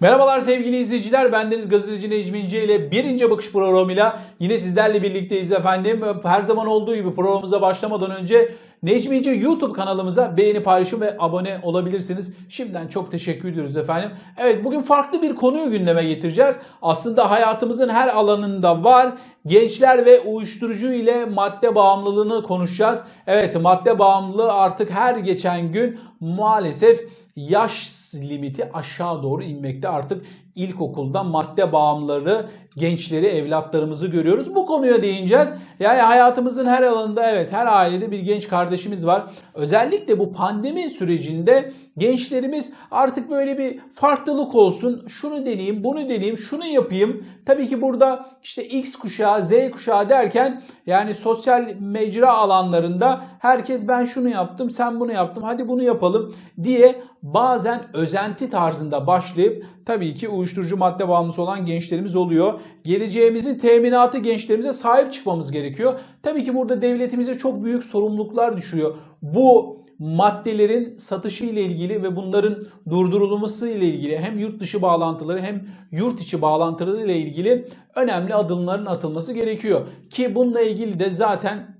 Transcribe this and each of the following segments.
Merhabalar sevgili izleyiciler. Bendeniz gazeteci Necmi İnce ile birinci bakış programıyla yine sizlerle birlikteyiz efendim. Her zaman olduğu gibi programımıza başlamadan önce Necmi İnce YouTube kanalımıza beğeni, paylaşım ve abone olabilirsiniz. Şimdiden çok teşekkür ediyoruz efendim. Evet bugün farklı bir konuyu gündeme getireceğiz. Aslında hayatımızın her alanında var. Gençler ve uyuşturucu ile madde bağımlılığını konuşacağız. Evet madde bağımlılığı artık her geçen gün maalesef yaş limiti aşağı doğru inmekte. Artık ilkokulda madde bağımlıları, gençleri, evlatlarımızı görüyoruz. Bu konuya değineceğiz. Yani hayatımızın her alanında evet her ailede bir genç kardeşimiz var. Özellikle bu pandemi sürecinde gençlerimiz artık böyle bir farklılık olsun. Şunu deneyeyim, bunu deneyeyim, şunu yapayım. Tabii ki burada işte X kuşağı, Z kuşağı derken yani sosyal mecra alanlarında herkes ben şunu yaptım, sen bunu yaptım, hadi bunu yapalım diye bazen özenti tarzında başlayıp tabii ki uyuşturucu madde bağımlısı olan gençlerimiz oluyor. Geleceğimizin teminatı gençlerimize sahip çıkmamız gerekiyor. Tabii ki burada devletimize çok büyük sorumluluklar düşüyor. Bu maddelerin satışı ile ilgili ve bunların durdurulması ile ilgili hem yurt dışı bağlantıları hem yurt içi bağlantıları ile ilgili önemli adımların atılması gerekiyor. Ki bununla ilgili de zaten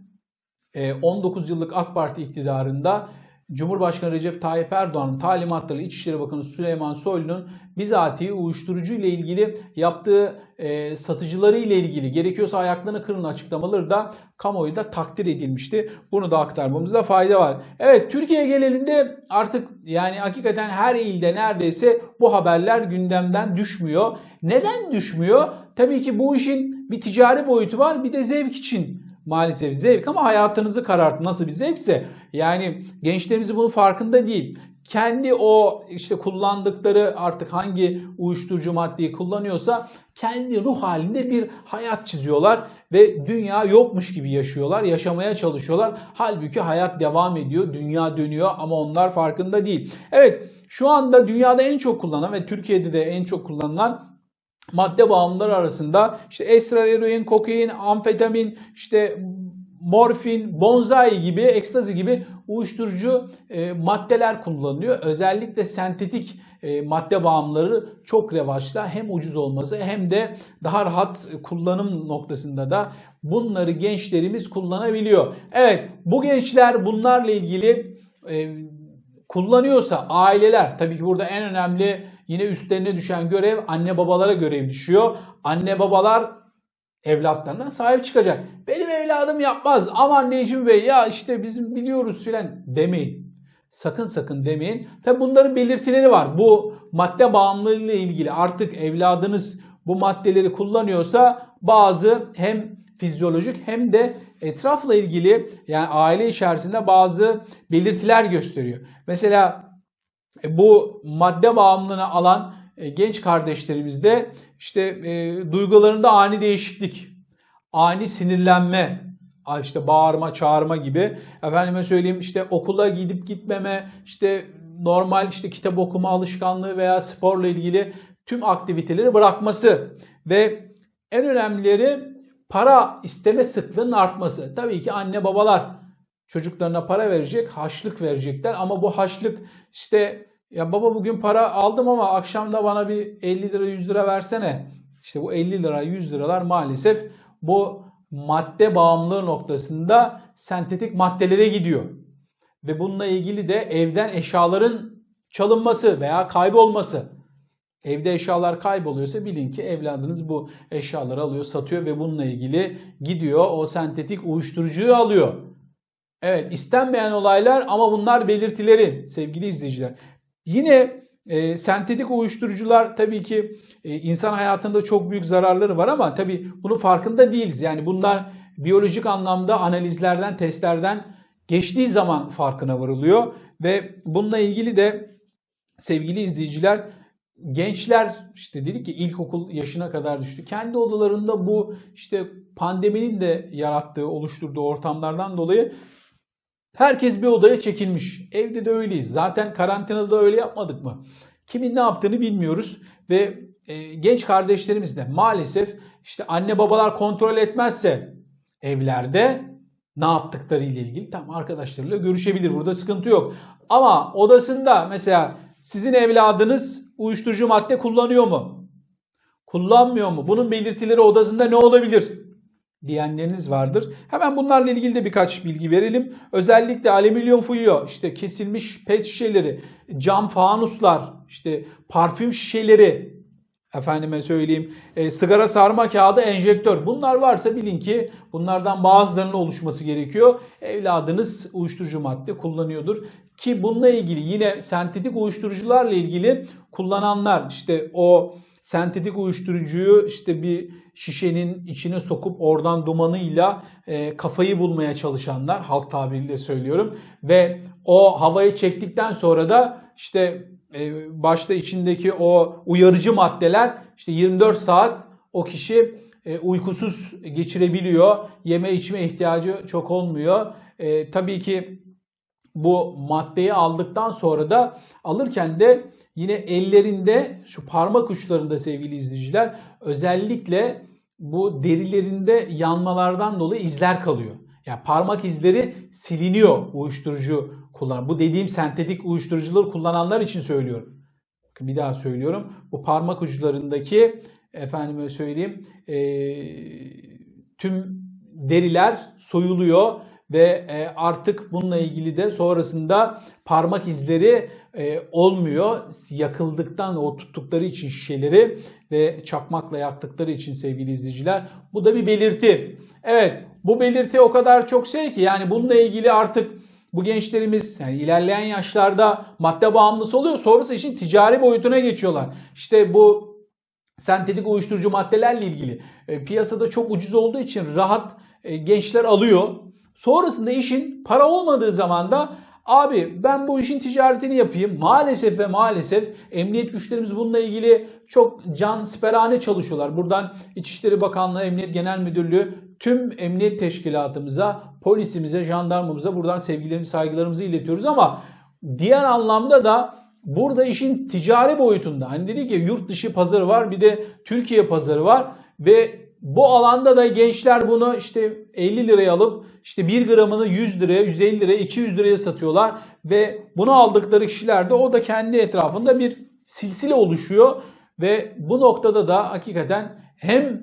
19 yıllık AK Parti iktidarında Cumhurbaşkanı Recep Tayyip Erdoğan'ın talimatları İçişleri Bakanı Süleyman Soylu'nun bizatihi uyuşturucu ile ilgili yaptığı e, satıcıları ile ilgili gerekiyorsa ayaklarını kırın açıklamaları da kamuoyunda takdir edilmişti. Bunu da aktarmamızda fayda var. Evet Türkiye genelinde artık yani hakikaten her ilde neredeyse bu haberler gündemden düşmüyor. Neden düşmüyor? Tabii ki bu işin bir ticari boyutu var bir de zevk için maalesef zevk ama hayatınızı kararttı. Nasıl bir zevkse yani gençlerimiz bunun farkında değil. Kendi o işte kullandıkları artık hangi uyuşturucu maddeyi kullanıyorsa kendi ruh halinde bir hayat çiziyorlar ve dünya yokmuş gibi yaşıyorlar, yaşamaya çalışıyorlar. Halbuki hayat devam ediyor, dünya dönüyor ama onlar farkında değil. Evet, şu anda dünyada en çok kullanılan ve Türkiye'de de en çok kullanılan madde bağımlıları arasında işte esrar, eroin, kokain, amfetamin, işte morfin, bonzai gibi, ekstazi gibi uyuşturucu e, maddeler kullanılıyor. Özellikle sentetik e, madde bağımlıları çok revaçta. Hem ucuz olması hem de daha rahat kullanım noktasında da bunları gençlerimiz kullanabiliyor. Evet bu gençler bunlarla ilgili e, kullanıyorsa aileler tabii ki burada en önemli yine üstlerine düşen görev anne babalara görev düşüyor. Anne babalar evlatlarına sahip çıkacak. Benim evladım yapmaz. Aman Necmi Bey ya işte bizim biliyoruz filan demeyin. Sakın sakın demeyin. Tabi bunların belirtileri var. Bu madde bağımlılığı ile ilgili artık evladınız bu maddeleri kullanıyorsa bazı hem fizyolojik hem de etrafla ilgili yani aile içerisinde bazı belirtiler gösteriyor. Mesela bu madde bağımlılığını alan genç kardeşlerimizde işte e, duygularında ani değişiklik, ani sinirlenme, işte bağırma, çağırma gibi. Efendime söyleyeyim işte okula gidip gitmeme, işte normal işte kitap okuma alışkanlığı veya sporla ilgili tüm aktiviteleri bırakması ve en önemlileri para isteme sıklığının artması. Tabii ki anne babalar çocuklarına para verecek, haçlık verecekler ama bu haçlık işte ya baba bugün para aldım ama akşam da bana bir 50 lira 100 lira versene. İşte bu 50 lira 100 liralar maalesef bu madde bağımlılığı noktasında sentetik maddelere gidiyor. Ve bununla ilgili de evden eşyaların çalınması veya kaybolması. Evde eşyalar kayboluyorsa bilin ki evladınız bu eşyaları alıyor, satıyor ve bununla ilgili gidiyor o sentetik uyuşturucuyu alıyor. Evet istenmeyen olaylar ama bunlar belirtileri sevgili izleyiciler. Yine e, sentetik uyuşturucular tabii ki e, insan hayatında çok büyük zararları var ama tabii bunun farkında değiliz. Yani bunlar biyolojik anlamda analizlerden, testlerden geçtiği zaman farkına varılıyor ve bununla ilgili de sevgili izleyiciler gençler işte dedik ki ilkokul yaşına kadar düştü. Kendi odalarında bu işte pandeminin de yarattığı, oluşturduğu ortamlardan dolayı Herkes bir odaya çekilmiş. Evde de öyleyiz. Zaten karantinada da öyle yapmadık mı? Kimin ne yaptığını bilmiyoruz ve e, genç kardeşlerimiz de maalesef işte anne babalar kontrol etmezse evlerde ne yaptıkları ile ilgili tam arkadaşlarıyla görüşebilir. Burada sıkıntı yok. Ama odasında mesela sizin evladınız uyuşturucu madde kullanıyor mu? Kullanmıyor mu? Bunun belirtileri odasında ne olabilir? Diyenleriniz vardır. Hemen bunlarla ilgili de birkaç bilgi verelim. Özellikle alüminyum folyo, işte kesilmiş pet şişeleri, cam fanuslar, işte parfüm şişeleri, efendime söyleyeyim, e, sigara sarma kağıdı, enjektör. Bunlar varsa bilin ki bunlardan bazılarının oluşması gerekiyor. Evladınız uyuşturucu madde kullanıyordur. Ki bununla ilgili yine sentetik uyuşturucularla ilgili kullananlar işte o sentetik uyuşturucuyu işte bir şişenin içine sokup oradan dumanıyla e, kafayı bulmaya çalışanlar halk tabiriyle söylüyorum ve o havayı çektikten sonra da işte e, başta içindeki o uyarıcı maddeler işte 24 saat o kişi e, uykusuz geçirebiliyor. Yeme içme ihtiyacı çok olmuyor. E, tabii ki bu maddeyi aldıktan sonra da alırken de yine ellerinde şu parmak uçlarında sevgili izleyiciler özellikle bu derilerinde yanmalardan dolayı izler kalıyor. Yani parmak izleri siliniyor uyuşturucu kullan. Bu dediğim sentetik uyuşturucuları kullananlar için söylüyorum. Bir daha söylüyorum. Bu parmak uçlarındaki efendime söyleyeyim eee, tüm deriler soyuluyor ve e, artık bununla ilgili de sonrasında parmak izleri e, olmuyor. Yakıldıktan o tuttukları için şişeleri ve çakmakla yaktıkları için sevgili izleyiciler. Bu da bir belirti. Evet bu belirti o kadar çok şey ki yani bununla ilgili artık bu gençlerimiz yani ilerleyen yaşlarda madde bağımlısı oluyor. Sonrası için ticari boyutuna geçiyorlar. İşte bu sentetik uyuşturucu maddelerle ilgili e, piyasada çok ucuz olduğu için rahat gençler alıyor. Sonrasında işin para olmadığı zaman da abi ben bu işin ticaretini yapayım. Maalesef ve maalesef emniyet güçlerimiz bununla ilgili çok can siperhane çalışıyorlar. Buradan İçişleri Bakanlığı, Emniyet Genel Müdürlüğü tüm emniyet teşkilatımıza, polisimize, jandarmamıza buradan sevgilerimizi, saygılarımızı iletiyoruz ama diğer anlamda da burada işin ticari boyutunda hani dedi ki yurt dışı pazarı var bir de Türkiye pazarı var ve bu alanda da gençler bunu işte 50 liraya alıp işte 1 gramını 100 liraya, 150 liraya, 200 liraya satıyorlar ve bunu aldıkları kişiler de o da kendi etrafında bir silsile oluşuyor ve bu noktada da hakikaten hem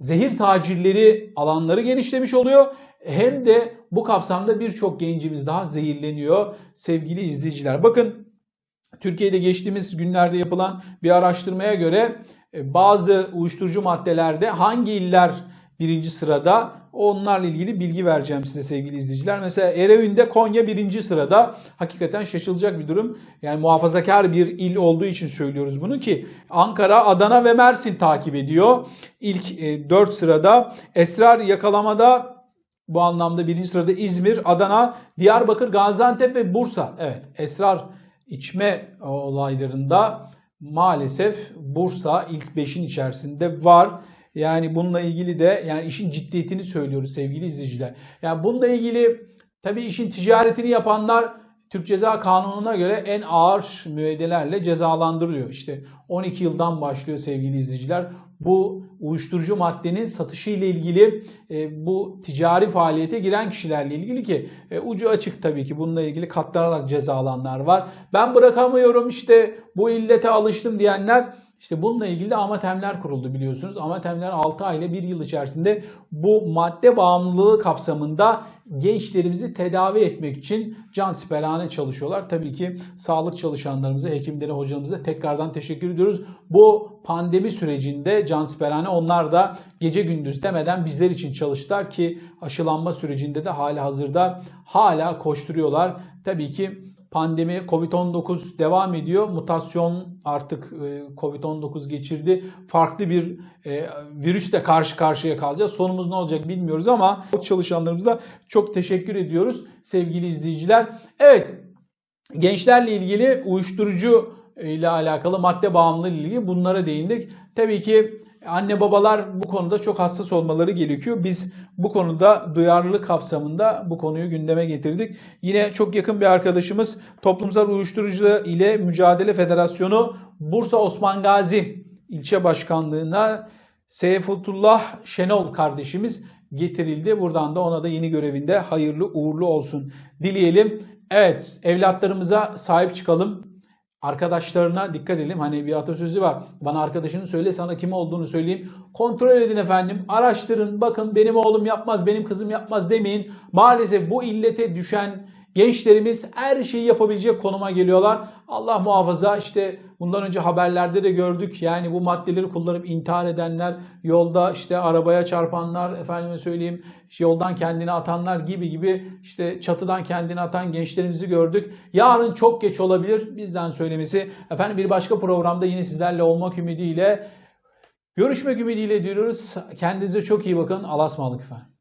zehir tacirleri alanları genişlemiş oluyor hem de bu kapsamda birçok gencimiz daha zehirleniyor sevgili izleyiciler. Bakın Türkiye'de geçtiğimiz günlerde yapılan bir araştırmaya göre bazı uyuşturucu maddelerde hangi iller birinci sırada onlarla ilgili bilgi vereceğim size sevgili izleyiciler. Mesela eroinde Konya birinci sırada hakikaten şaşılacak bir durum. Yani muhafazakar bir il olduğu için söylüyoruz bunu ki Ankara, Adana ve Mersin takip ediyor. İlk 4 sırada esrar yakalamada bu anlamda birinci sırada İzmir, Adana, Diyarbakır, Gaziantep ve Bursa. Evet esrar içme olaylarında maalesef Bursa ilk 5'in içerisinde var. Yani bununla ilgili de yani işin ciddiyetini söylüyoruz sevgili izleyiciler. Yani bununla ilgili tabii işin ticaretini yapanlar Türk Ceza Kanunu'na göre en ağır müeyyidelerle cezalandırılıyor. İşte 12 yıldan başlıyor sevgili izleyiciler. Bu uyuşturucu maddenin satışı ile ilgili e, bu ticari faaliyete giren kişilerle ilgili ki e, ucu açık tabii ki bununla ilgili katlanarak cezalanlar var. Ben bırakamıyorum işte bu illete alıştım diyenler işte bununla ilgili de amatemler kuruldu biliyorsunuz. Amatemler 6 ay ile 1 yıl içerisinde bu madde bağımlılığı kapsamında gençlerimizi tedavi etmek için can siperhane çalışıyorlar. Tabii ki sağlık çalışanlarımıza, hekimlere, hocalarımıza tekrardan teşekkür ediyoruz. Bu pandemi sürecinde can siperhane onlar da gece gündüz demeden bizler için çalıştılar ki aşılanma sürecinde de hali hazırda hala koşturuyorlar. Tabii ki pandemi Covid-19 devam ediyor. Mutasyon artık e, Covid-19 geçirdi. Farklı bir e, virüsle karşı karşıya kalacağız. Sonumuz ne olacak bilmiyoruz ama çalışanlarımıza çok teşekkür ediyoruz sevgili izleyiciler. Evet gençlerle ilgili uyuşturucu ile alakalı madde bağımlılığı ile ilgili bunlara değindik. Tabii ki anne babalar bu konuda çok hassas olmaları gerekiyor. Biz bu konuda duyarlılık kapsamında bu konuyu gündeme getirdik. Yine çok yakın bir arkadaşımız Toplumsal Uyuşturucu ile Mücadele Federasyonu Bursa Osman Gazi ilçe başkanlığına Seyfullah Şenol kardeşimiz getirildi. Buradan da ona da yeni görevinde hayırlı uğurlu olsun dileyelim. Evet evlatlarımıza sahip çıkalım. Arkadaşlarına dikkat edelim. Hani bir atasözü var. Bana arkadaşını söyle sana kim olduğunu söyleyeyim. Kontrol edin efendim. Araştırın. Bakın benim oğlum yapmaz, benim kızım yapmaz demeyin. Maalesef bu illete düşen gençlerimiz her şeyi yapabilecek konuma geliyorlar. Allah muhafaza işte bundan önce haberlerde de gördük. Yani bu maddeleri kullanıp intihar edenler, yolda işte arabaya çarpanlar, efendime söyleyeyim yoldan kendini atanlar gibi gibi işte çatıdan kendini atan gençlerimizi gördük. Yarın çok geç olabilir bizden söylemesi. Efendim bir başka programda yine sizlerle olmak ümidiyle görüşmek ümidiyle diyoruz. Kendinize çok iyi bakın. Allah'a ısmarladık efendim.